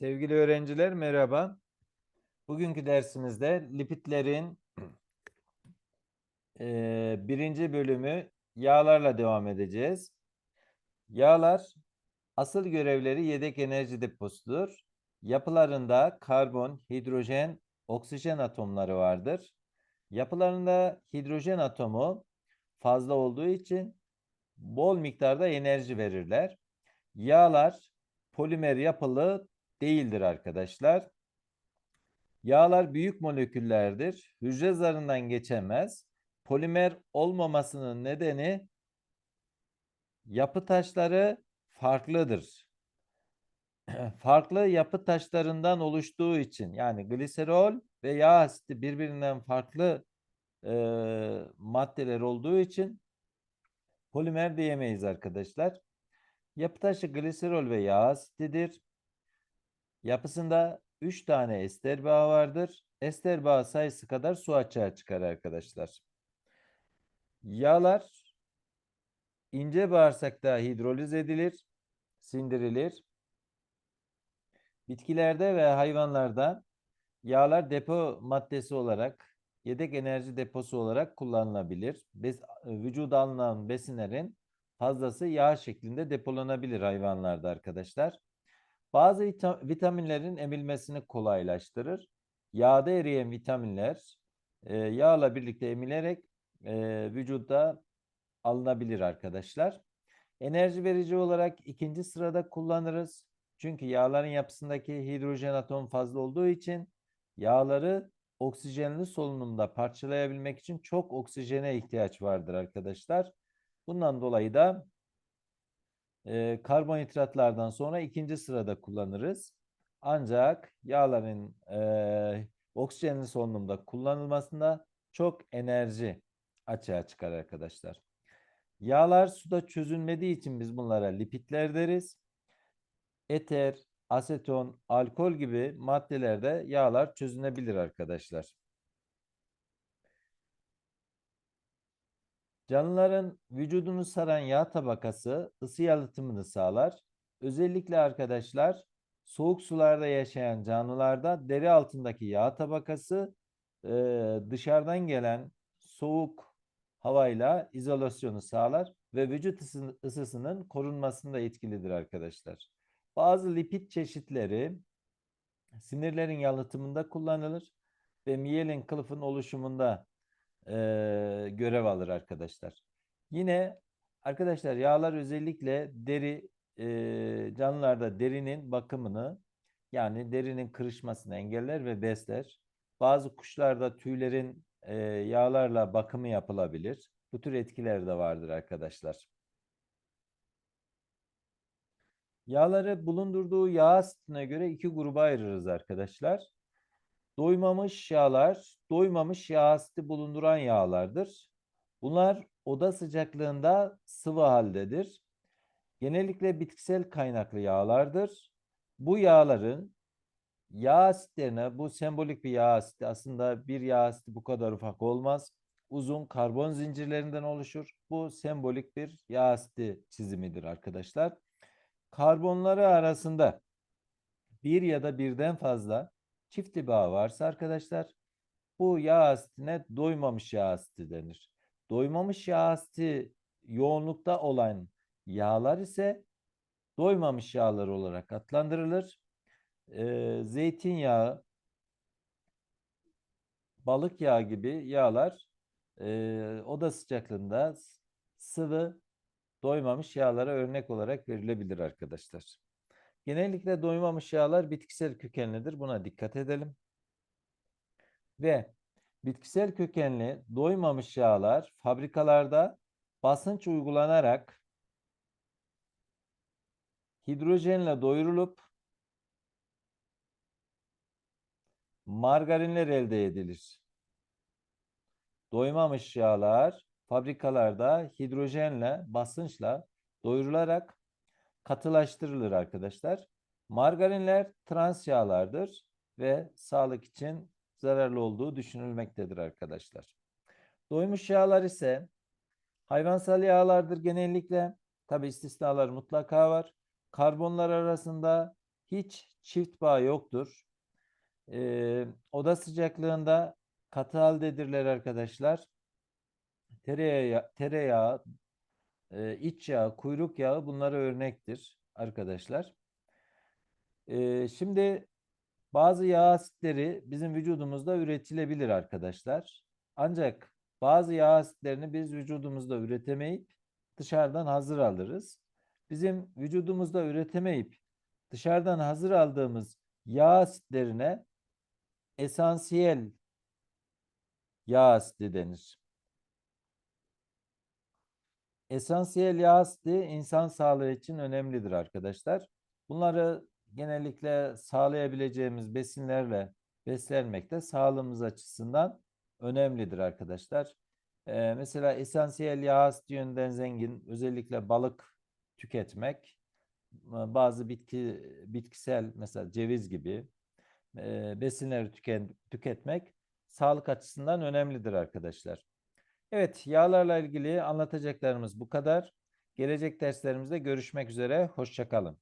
Sevgili öğrenciler merhaba. Bugünkü dersimizde lipidlerin eee, birinci bölümü yağlarla devam edeceğiz. Yağlar asıl görevleri yedek enerji deposudur. Yapılarında karbon, hidrojen, oksijen atomları vardır. Yapılarında hidrojen atomu fazla olduğu için bol miktarda enerji verirler. Yağlar polimer yapılı değildir arkadaşlar. Yağlar büyük moleküllerdir. Hücre zarından geçemez. Polimer olmamasının nedeni yapı taşları farklıdır. Farklı yapı taşlarından oluştuğu için yani gliserol ve yağ asiti birbirinden farklı e, maddeler olduğu için polimer diyemeyiz arkadaşlar. Yapı taşı gliserol ve yağ asitidir. Yapısında 3 tane ester bağı vardır. Ester bağı sayısı kadar su açığa çıkar arkadaşlar. Yağlar ince bağırsakta hidroliz edilir, sindirilir. Bitkilerde ve hayvanlarda yağlar depo maddesi olarak, yedek enerji deposu olarak kullanılabilir. Bes, vücuda alınan besinlerin fazlası yağ şeklinde depolanabilir hayvanlarda arkadaşlar. Bazı vita- vitaminlerin emilmesini kolaylaştırır. Yağda eriyen vitaminler e, yağla birlikte emilerek e, vücuda alınabilir arkadaşlar. Enerji verici olarak ikinci sırada kullanırız. Çünkü yağların yapısındaki hidrojen atom fazla olduğu için yağları oksijenli solunumda parçalayabilmek için çok oksijene ihtiyaç vardır arkadaşlar. Bundan dolayı da e, karbonhidratlardan sonra ikinci sırada kullanırız. Ancak yağların e, oksijenli solunumda kullanılmasında çok enerji açığa çıkar arkadaşlar. Yağlar suda çözünmediği için biz bunlara lipidler deriz. Eter, aseton, alkol gibi maddelerde yağlar çözünebilir arkadaşlar. Canlıların vücudunu saran yağ tabakası ısı yalıtımını sağlar. Özellikle arkadaşlar soğuk sularda yaşayan canlılarda deri altındaki yağ tabakası e, dışarıdan gelen soğuk havayla izolasyonu sağlar ve vücut ısı- ısısının korunmasında etkilidir arkadaşlar. Bazı lipid çeşitleri sinirlerin yalıtımında kullanılır ve miyelin kılıfın oluşumunda eee, görev alır arkadaşlar. Yine arkadaşlar yağlar özellikle deri eee, canlılarda derinin bakımını yani derinin kırışmasını engeller ve besler. Bazı kuşlarda tüylerin eee, yağlarla bakımı yapılabilir. Bu tür etkiler de vardır arkadaşlar. Yağları bulundurduğu yağ asitine göre iki gruba ayırırız arkadaşlar. Doymamış yağlar, doymamış yağ asidi bulunduran yağlardır. Bunlar oda sıcaklığında sıvı haldedir. Genellikle bitkisel kaynaklı yağlardır. Bu yağların yağ asitlerine, bu sembolik bir yağ asidi aslında bir yağ asidi bu kadar ufak olmaz. Uzun karbon zincirlerinden oluşur. Bu sembolik bir yağ asidi çizimidir arkadaşlar. Karbonları arasında bir ya da birden fazla çift bağ varsa arkadaşlar bu yağ asitine doymamış yağ asiti denir. Doymamış yağ asiti yoğunlukta olan yağlar ise doymamış yağlar olarak adlandırılır. Ee, zeytinyağı, balık yağı gibi yağlar e, oda sıcaklığında sıvı doymamış yağlara örnek olarak verilebilir arkadaşlar. Genellikle doymamış yağlar bitkisel kökenlidir. Buna dikkat edelim. Ve bitkisel kökenli doymamış yağlar fabrikalarda basınç uygulanarak hidrojenle doyurulup margarinler elde edilir. Doymamış yağlar fabrikalarda hidrojenle, basınçla doyurularak katılaştırılır arkadaşlar. Margarinler trans yağlardır ve sağlık için zararlı olduğu düşünülmektedir arkadaşlar. Doymuş yağlar ise hayvansal yağlardır genellikle. Tabi istisnalar mutlaka var. Karbonlar arasında hiç çift bağ yoktur. Ee, oda sıcaklığında katı haldedirler arkadaşlar. Tereyağı, tereyağı e, iç yağı, kuyruk yağı bunlara örnektir arkadaşlar. Ee, şimdi bazı yağ asitleri bizim vücudumuzda üretilebilir arkadaşlar. Ancak bazı yağ asitlerini biz vücudumuzda üretemeyip dışarıdan hazır alırız. Bizim vücudumuzda üretemeyip dışarıdan hazır aldığımız yağ asitlerine esansiyel yağ asidi denir. Esansiyel yağ asidi insan sağlığı için önemlidir arkadaşlar. Bunları genellikle sağlayabileceğimiz besinlerle beslenmek de sağlığımız açısından önemlidir arkadaşlar. Ee, mesela esansiyel yağ asidi yönden zengin özellikle balık tüketmek, bazı bitki bitkisel mesela ceviz gibi e, besinleri tüken, tüketmek sağlık açısından önemlidir arkadaşlar. Evet, yağlarla ilgili anlatacaklarımız bu kadar. Gelecek derslerimizde görüşmek üzere. Hoşçakalın.